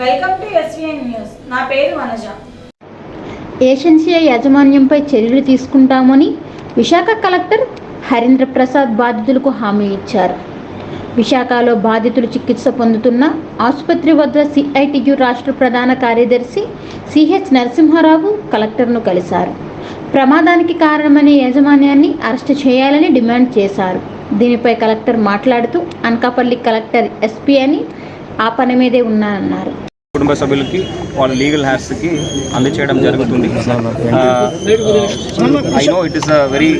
Welcome to SVN news. నా పేరు వనజ. ఏషన్సియా యాజమాన్యంపై చర్యలు తీసుకుంటామని విశాఖ కలెక్టర్ హరీంద్ర ప్రసాద్ బాధితులకు హామీ ఇచ్చారు. విశాఖలో బాధితులు చికిత్స పొందుతున్న ఆసుపత్రి వద్ద సిఐటియు రాష్ట్ర ప్రధాన కార్యదర్శి సిహెచ్ నరసింహారావు కలెక్టర్ను కలిశారు. ప్రమాదానికి కారణమనే యాజమాన్యాన్ని అరెస్ట్ చేయాలని డిమాండ్ చేశారు. దీనిపై కలెక్టర్ మాట్లాడుతూ అనకాపల్లి కలెక్టర్ ఎస్పీ అని ఆ పని మీదే ఉన్నానన్నారు. కుటుంబ సభ్యులకి వాళ్ళ లీగల్ హ్యాస్కి అందచేయడం జరుగుతుంది. I know it is a very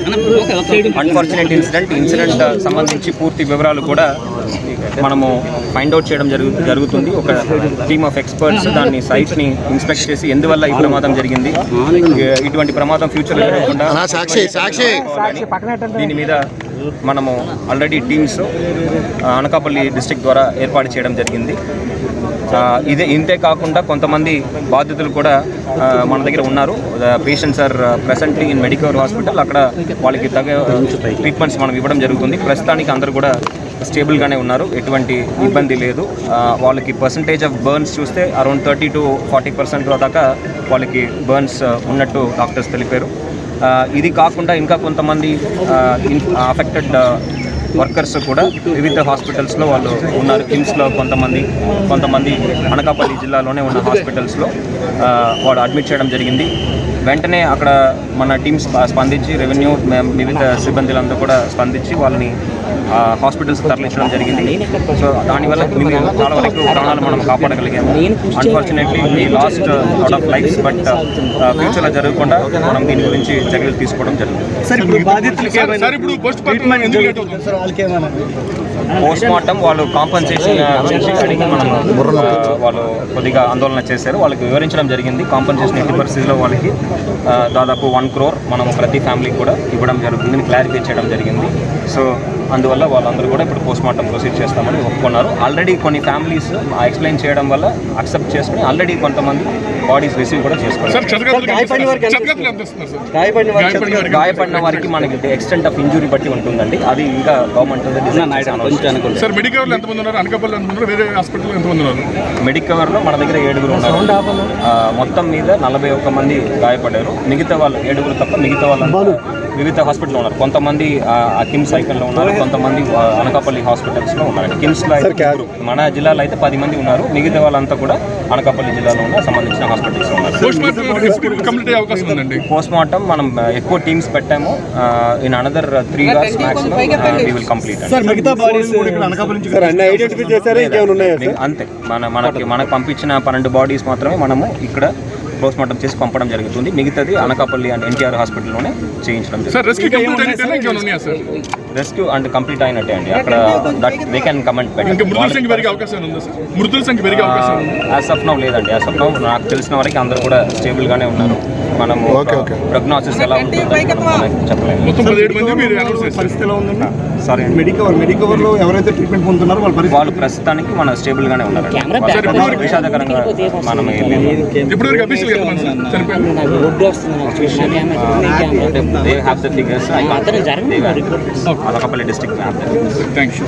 unfortunate incident incident సంబంధించి పూర్తి వివరాలు కూడా మనము ఫైండ్ అవుట్ చేయడం జరుగు జరుగుతుంది. ఒక టీమ్ ఆఫ్ ఎక్స్పర్ట్స్ దాన్ని సైట్ని ఇన్స్పెక్ట్ చేసి ఎందువల్ల ఈ ప్రమాదం జరిగింది? ఇటువంటి ప్రమాదం ఫ్యూచర్లో జరగకుండా సాక్షి సాక్షి. దీని మీద మనము ఆల్రెడీ టీమ్స్ అనకాపల్లి డిస్ట్రిక్ట్ ద్వారా ఏర్పాటు చేయడం జరిగింది. ఇదే ఇంతే కాకుండా కొంతమంది బాధితులు కూడా మన దగ్గర ఉన్నారు. Patients are presently in medical hospital అక్కడ వాళ్ళకి తగ్గ ట్రీట్మెంట్స్ మనం ఇవ్వడం జరుగుతుంది. ప్రస్తుతానికి అందరూ కూడా స్టేబుల్గానే ఉన్నారు. ఎటువంటి ఇబ్బంది లేదు. వాళ్ళకి పర్సంటేజ్ ఆఫ్ బర్న్స్ చూస్తే around thirty to forty percent దాకా వాళ్ళకి బర్న్స్ ఉన్నట్టు డాక్టర్స్ తెలిపారు. ఇది కాకుండా ఇంకా కొంతమంది అఫెక్టెడ్ వర్కర్స్ కూడా వివిధ హాస్పిటల్స్లో వాళ్ళు ఉన్నారు. కిమ్స్లో కొంతమంది కొంతమంది అనకాపల్లి జిల్లాలోనే ఉన్న హాస్పిటల్స్లో వాడు వాళ్ళు అడ్మిట్ చేయడం జరిగింది. వెంటనే అక్కడ మన టీమ్స్ స్పందించి రెవెన్యూ మేము వివిధ సిబ్బందులంతా కూడా స్పందించి వాళ్ళని హాస్పిటల్స్ తరలించడం జరిగింది. సో దానివల్ల మేము చాలా వరకు ప్రాణాలు మనం కాపాడగలిగాము. అన్ఫార్చునేట్లీ ఈ lost out of lives but ఫ్యూచర్లో జరగకుండా మనం దీని గురించి చర్యలు తీసుకోవడం జరుగుతుంది. సార్ ఇప్పుడు బాధితులకి ఏమైనా సార్ ఇప్పుడు పోస్ట్ మార్టం వాళ్ళు కాంపన్సేషన్ అడిగి మనం ఆ, వాళ్ళు కొద్దిగా ఆందోళన చేశారు. వాళ్ళకి వివరించడం జరిగింది. కాంపన్సేషన్ ఎట్టి పరిస్థితిలో వాళ్ళకి ఆ, దాదాపు వన్ క్రోర్ మనం ప్రతి ఫ్యామిలీకి కూడా ఇవ్వడం జరుగుతుందని క్లారిఫై చేయడం జరిగింది. సో అందువల్ల వాళ్ళందరూ కూడా ఇప్పుడు పోస్ట్ మార్టం ప్రొసీడ్ చేస్తామని ఒప్పుకున్నారు. ఆల్రెడీ కొన్ని ఫ్యామిలీస్ ఎక్స్ప్లెయిన్ చేయడం వల్ల అక్సెప్ట్ చేసుకుని ఆల్రెడీ కొంతమంది బాడీస్ రిసీవ్ కూడా చెతగతులు గాయపడిన వారికి మనకి ఎక్స్టెంట్ ఆఫ్ ఇంజురీ బట్టి ఉంటుందండి. అది ఇంకా గవర్నమెంట్ సార్ మెడికల్ ఎంతమంది ఉన్నారు? అనకాపల్లి ఎంతమంది ఉన్నారు? వేరే హాస్పిటల్ ఎంతమంది ఉన్నారు? మెడికవర్లో మన దగ్గర ఏడుగురు ఉన్నారు. మొత్తం మీద నలభై ఒక్క మంది గాయపడ్డారు. మిగతా వాళ్ళు ఏడుగురు తప్ప మిగతా వాళ్ళు వివిధ హాస్పిటల్లో ఉన్నారు. కొంతమంది కిమ్స్ సైకిల్లో ఉన్నారు కొంతమంది అనకాపల్లి హాస్పిటల్స్లో ఉన్నారు. కిమ్స్లో అయితే. మన జిల్లాలో అయితే పది మంది ఉన్నారు. మిగతా వాళ్ళంతా కూడా అనకాపల్లి జిల్లాలో ఉన్న సంబంధించిన హాస్పిటల్స్ ఉన్నారు. పోస్ట్ మార్టం మనం ఎక్కువ టీమ్స్ పెట్టాము. In another three hours maximum we will complete sir మిగతా బాడీస్ సార్ అన్ని ఐడెంటిఫై చేశారా? ఇంకేమైనా ఉన్నాయా సార్ అంతే. మన మనకి మనకు పంపించిన పన్నెండు బాడీస్ మాత్రమే మనము ఇక్కడ పోస్ట్ మార్టం చేసి పంపడం జరుగుతుంది. మిగతాది అనకాపల్లి అండ్ ఎన్టీఆర్ హాస్పిటల్లోనే చేయించడం రెస్క్యూ అండ్ కంప్లీట్ అయినట్టే అండి. అక్కడ that they can comment as of now లేదండి. యాజ్ ఆఫ్ నౌ నాకు తెలిసిన వరకు అందరూ కూడా స్టేబుల్ గానే ఉన్నారు. మనము ప్రోగ్నోసిస్ ఎలా ఉంటుందో చెప్పలేము. సారీ మెడికవర్ మెడికవర్లో ఎవరైతే ట్రీట్మెంట్ పొందుతున్నారో వాళ్ళ పరిస్థితి వాళ్ళు ప్రస్తుతానికి మన స్టేబుల్ గానే ఉన్నారు. విషాదకరంగా మనం the figures. Thank you